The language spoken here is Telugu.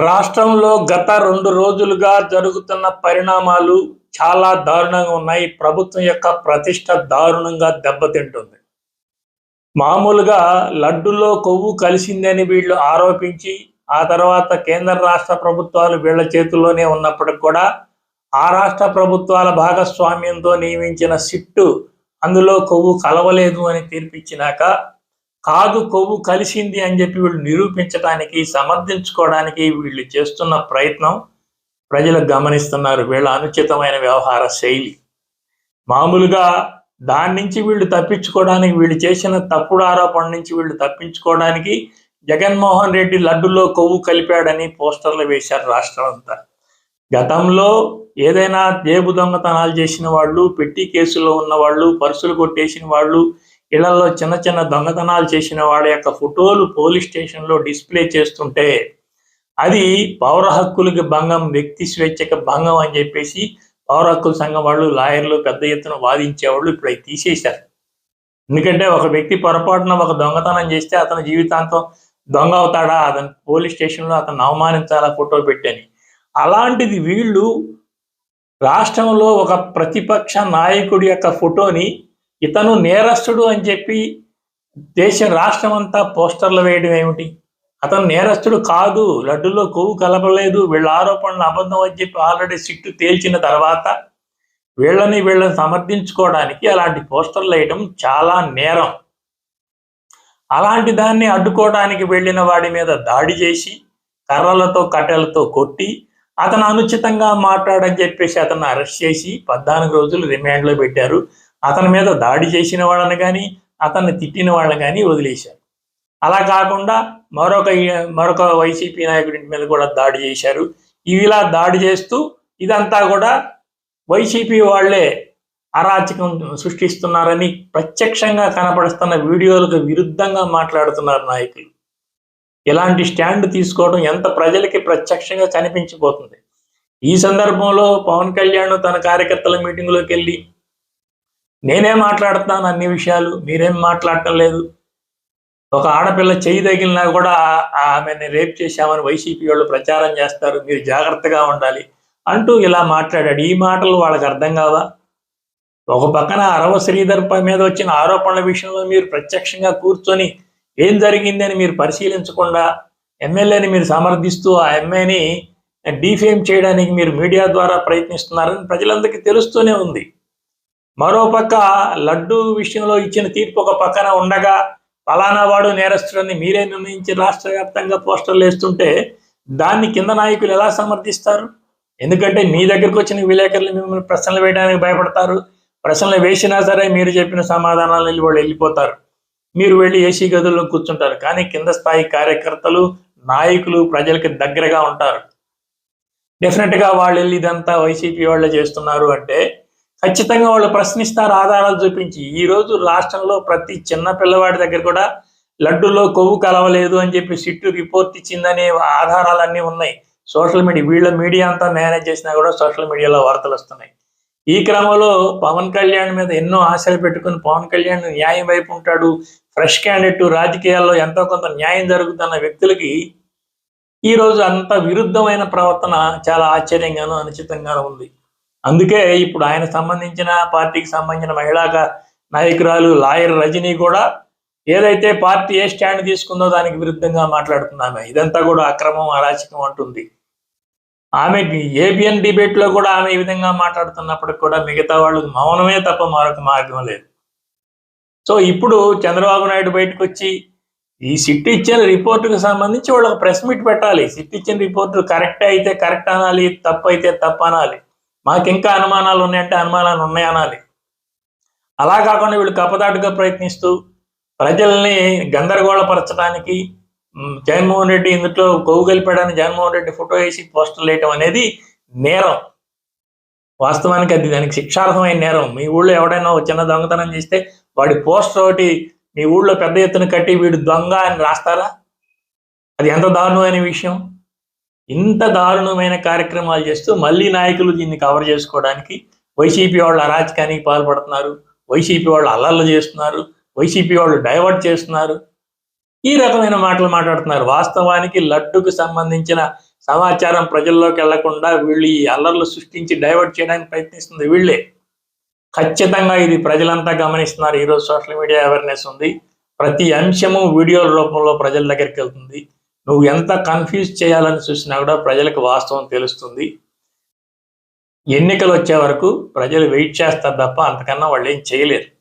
రాష్ట్రంలో గత రెండు రోజులుగా జరుగుతున్న పరిణామాలు చాలా దారుణంగా ఉన్నాయి. ప్రభుత్వం యొక్క ప్రతిష్ట దారుణంగా దెబ్బతింటుంది. మామూలుగా లడ్డులో కొవ్వు కలిసిందని వీళ్ళు ఆరోపించి ఆ తర్వాత కేంద్ర రాష్ట్ర ప్రభుత్వాలు వీళ్ళ చేతుల్లోనే ఉన్నప్పటికి కూడా ఆ రాష్ట్ర ప్రభుత్వాల భాగస్వామ్యంతో నియమించిన సిట్టు అందులో కొవ్వు కలవలేదు అని తీర్పిచ్చినాక కాదు కొవ్వు కలిసింది అని చెప్పి వీళ్ళు నిరూపించడానికి సమర్థించుకోవడానికి వీళ్ళు చేస్తున్న ప్రయత్నం ప్రజలు గమనిస్తున్నారు. వీళ్ళ అనుచితమైన వ్యవహార శైలి. మామూలుగా దాని నుంచి వీళ్ళు తప్పించుకోవడానికి వీళ్ళు చేసిన తప్పుడు ఆరోపణ నుంచి వీళ్ళు తప్పించుకోవడానికి జగన్మోహన్ రెడ్డి లడ్డులో కొవ్వు కలిపాడని పోస్టర్లు వేశారు రాష్ట్రం అంతా. గతంలో ఏదైనా జేబు దొంగతనాలు చేసిన వాళ్ళు పెట్టి కేసులో ఉన్న వాళ్ళు పర్సులు కొట్టేసిన వాళ్ళు ఇళ్ళలో చిన్న చిన్న దొంగతనాలు చేసిన వాళ్ళ యొక్క ఫోటోలు పోలీస్ స్టేషన్లో డిస్ప్లే చేస్తుంటే అది పౌర హక్కులకి భంగం వ్యక్తి స్వేచ్ఛకి భంగం అని చెప్పేసి పౌర హక్కుల సంఘం వాళ్ళు లాయర్లు పెద్ద ఎత్తున వాదించేవాళ్ళు ఇప్పుడు అవి తీసేశారు. ఎందుకంటే ఒక వ్యక్తి పొరపాటున ఒక దొంగతనం చేస్తే అతని జీవితాంతం దొంగ అవుతాడా? అతను పోలీస్ స్టేషన్లో అతను అవమానించాలా? ఫోటో పెట్టని. అలాంటిది వీళ్ళు రాష్ట్రంలో ఒక ప్రతిపక్ష నాయకుడి యొక్క ఫోటోని ఇతను నేరస్తుడు అని చెప్పి దేశం రాష్ట్రం అంతా పోస్టర్లు వేయడం ఏమిటి? అతను నేరస్తుడు కాదు లడ్డులో కొవ్వు కలపలేదు వీళ్ళ ఆరోపణలు అబద్ధం అని చెప్పి ఆల్రెడీ సిట్టు తేల్చిన తర్వాత వీళ్ళని వీళ్ళని సమర్థించుకోవడానికి అలాంటి పోస్టర్లు వేయడం చాలా నేరం. అలాంటి దాన్ని అడ్డుకోవడానికి వెళ్ళిన వాడి మీద దాడి చేసి కర్రలతో కట్టెలతో కొట్టి అతను అనుచితంగా మాట్లాడని చెప్పేసి అతను అరెస్ట్ చేసి పద్నాలుగు రోజులు రిమాండ్లో పెట్టారు. అతని మీద దాడి చేసిన వాళ్ళని కానీ అతన్ని తిట్టిన వాళ్ళని కానీ వదిలేశారు. అలా కాకుండా మరొక మరొక వైసీపీ నాయకుడి మీద కూడా దాడి చేశారు. ఇలా దాడి చేస్తూ ఇదంతా కూడా వైసీపీ వాళ్ళే అరాచకం సృష్టిస్తున్నారని ప్రత్యక్షంగా కనపడుతున్న వీడియోలకు విరుద్ధంగా మాట్లాడుతున్నారు నాయకులు. ఇలాంటి స్టాండ్ తీసుకోవడం ఎంత ప్రజలకి ప్రత్యక్షంగా కనిపించిపోతుంది. ఈ సందర్భంలో పవన్ కళ్యాణ్ తన కార్యకర్తల మీటింగ్లోకి వెళ్ళి నేనే మాట్లాడుతున్నాను అన్ని విషయాలు మీరేం మాట్లాడటం లేదు. ఒక ఆడపిల్ల చేయి తగిలినా కూడా ఆమెని రేప్ చేశామని వైసీపీ వాళ్ళు ప్రచారం చేస్తారు మీరు జాగ్రత్తగా ఉండాలి అంటూ ఇలా మాట్లాడాడు. ఈ మాటలు వాళ్ళకి అర్థం కావా? ఒక పక్కన అరవ శ్రీధర్ మీద వచ్చిన ఆరోపణల విషయంలో మీరు ప్రత్యక్షంగా కూర్చొని ఏం జరిగింది అని మీరు పరిశీలించకుండా ఎమ్మెల్యేని మీరు సమర్థిస్తూ ఆ ఎమ్మెల్యేని డీఫేమ్ చేయడానికి మీరు మీడియా ద్వారా ప్రయత్నిస్తున్నారని ప్రజలందరికీ తెలుస్తూనే ఉంది. మరోపక్క లడ్డు విషయంలో ఇచ్చిన తీర్పు ఒక పక్కన ఉండగా ఫలానా వాడు నేరస్తుడని మీరే నిర్ణయించి రాష్ట్ర వ్యాప్తంగా పోస్టర్లు వేస్తుంటే దాన్ని కింద నాయకులు ఎలా సమర్థిస్తారు? ఎందుకంటే మీ దగ్గరకు వచ్చిన విలేకరులు మిమ్మల్ని ప్రశ్నలు వేయడానికి భయపడతారు. ప్రశ్నలు వేసినా సరే మీరు చెప్పిన సమాధానాలు వాళ్ళు వెళ్ళిపోతారు. మీరు వెళ్ళి ఏసీ గదుల్లో కూర్చుంటారు. కానీ కింద స్థాయి కార్యకర్తలు నాయకులు ప్రజలకి దగ్గరగా ఉంటారు. డెఫినెట్గా వాళ్ళు వెళ్ళి ఇదంతా వైసీపీ వాళ్ళే చేస్తున్నారు అంటే ఖచ్చితంగా వాళ్ళు ప్రశ్నిస్తారు ఆధారాలు చూపించి. ఈ రోజు రాష్ట్రంలో ప్రతి చిన్న పిల్లవాడి దగ్గర కూడా లడ్డులో కొవ్వు కలవలేదు అని చెప్పి సిట్టు రిపోర్ట్ ఇచ్చిందనే ఆధారాలన్నీ ఉన్నాయి. సోషల్ మీడియా వీళ్ళ మీడియా అంతా మేనేజ్ చేసినా కూడా సోషల్ మీడియాలో వార్తలు వస్తున్నాయి. ఈ క్రమంలో పవన్ కళ్యాణ్ మీద ఎన్నో ఆశలు పెట్టుకుని పవన్ కళ్యాణ్ న్యాయం వైపు ఉంటాడు. ఫ్రెష్ క్యాండిడేట్ రాజకీయాల్లో ఎంతో కొంత న్యాయం జరుగుతున్న వ్యక్తులకి ఈ రోజు అంత విరుద్ధమైన ప్రవర్తన చాలా ఆశ్చర్యంగాను అనుచితంగానూ ఉంది. అందుకే ఇప్పుడు ఆయన సంబంధించిన పార్టీకి సంబంధించిన మహిళా నాయకురాలు లాయర్ రజనీ కూడా ఏదైతే పార్టీ ఏ స్టాండ్ తీసుకుందో దానికి విరుద్ధంగా మాట్లాడుతున్నామే ఇదంతా కూడా అక్రమం అరాచకం అంటుంది. ఆమె ఏబిఎన్ డిబేట్లో కూడా ఆమె ఈ విధంగా మాట్లాడుతున్నప్పటికి కూడా మిగతా వాళ్ళు మౌనమే తప్ప మరొక మార్గం లేదు. సో ఇప్పుడు చంద్రబాబు నాయుడు బయటకు వచ్చి ఈ సిట్ ఇచ్చిన రిపోర్టుకు సంబంధించి వాళ్ళకి ప్రెస్ మీట్ పెట్టాలి. సిట్ ఇచ్చిన రిపోర్టు కరెక్ట్ అయితే కరెక్ట్ అనాలి తప్పు అయితే తప్పు అనాలి. మాకు ఇంకా అనుమానాలు ఉన్నాయంటే అనుమానాలు ఉన్నాయనాలి అలా కాకుండా వీళ్ళు కపదాటుగా ప్రయత్నిస్తూ ప్రజల్ని గందరగోళపరచడానికి జగన్మోహన్ రెడ్డి ఇందులో కొవ్వు కలిపాడని జగన్మోహన్ రెడ్డి ఫోటో వేసి పోస్టర్లు వేయటం అనేది నేరం. వాస్తవానికి అది దానికి శిక్షార్హమైన నేరం. మీ ఊళ్ళో ఎవడైనా చిన్న దొంగతనం చేస్తే వాడి పోస్టర్ ఒకటి మీ ఊళ్ళో పెద్ద ఎత్తున కట్టి వీడు దొంగ అని రాస్తారా? అది ఎంత దారుణమైన విషయం? ఇంత దారుణమైన కార్యక్రమాలు చేస్తూ మళ్ళీ నాయకులు దీన్ని కవర్ చేసుకోవడానికి వైసీపీ వాళ్ళు అరాచకానికి పాల్పడుతున్నారు వైసీపీ వాళ్ళు అల్లర్లు చేస్తున్నారు వైసీపీ వాళ్ళు డైవర్ట్ చేస్తున్నారు. ఈ రకమైన మాటలు మాట్లాడుతున్నారు. వాస్తవానికి లడ్డుకు సంబంధించిన సమాచారం ప్రజల్లోకి వెళ్ళకుండా వీళ్ళు ఈ అల్లర్లు సృష్టించి డైవర్ట్ చేయడానికి ప్రయత్నిస్తుంది వీళ్ళే. ఖచ్చితంగా ఇది ప్రజలంతా గమనిస్తున్నారు. ఈరోజు సోషల్ మీడియా అవేర్నెస్ ఉంది. ప్రతి అంశము వీడియోల రూపంలో ప్రజల దగ్గరికి వెళ్తుంది. నువ్వు ఎంత కన్ఫ్యూజ్ చేయాలని చూసినా కూడా ప్రజలకు వాస్తవం తెలుస్తుంది. ఎన్నికలు వచ్చే వరకు ప్రజలు వెయిట్ చేస్తారు తప్ప అంతకన్నా వాళ్ళు ఏం చేయలేరు.